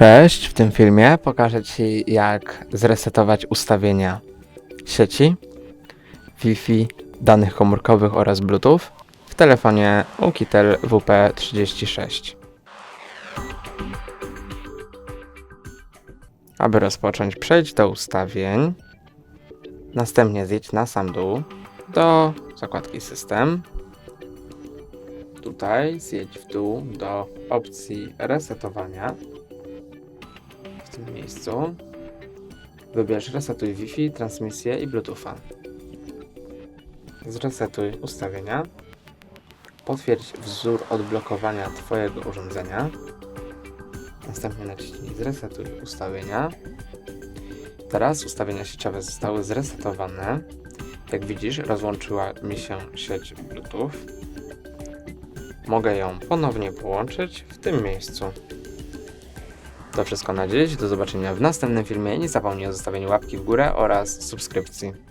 Cześć, w tym filmie pokażę Ci jak zresetować ustawienia sieci, Wi-Fi, danych komórkowych oraz Bluetooth w telefonie Oukitel WP36. Aby rozpocząć, przejdź do ustawień, następnie zjedź na sam dół do zakładki System. Tutaj zjedź w dół do opcji resetowania tym miejscu. Wybierz resetuj Wi-Fi, transmisję i Bluetootha. Zresetuj ustawienia. Potwierdź wzór odblokowania Twojego urządzenia. Następnie naciśnij zresetuj ustawienia. Teraz ustawienia sieciowe zostały zresetowane. Jak widzisz, rozłączyła mi się sieć Bluetooth. Mogę ją ponownie połączyć w tym miejscu. To wszystko na dziś. Do zobaczenia w następnym filmie. Nie zapomnij o zostawieniu łapki w górę oraz subskrypcji.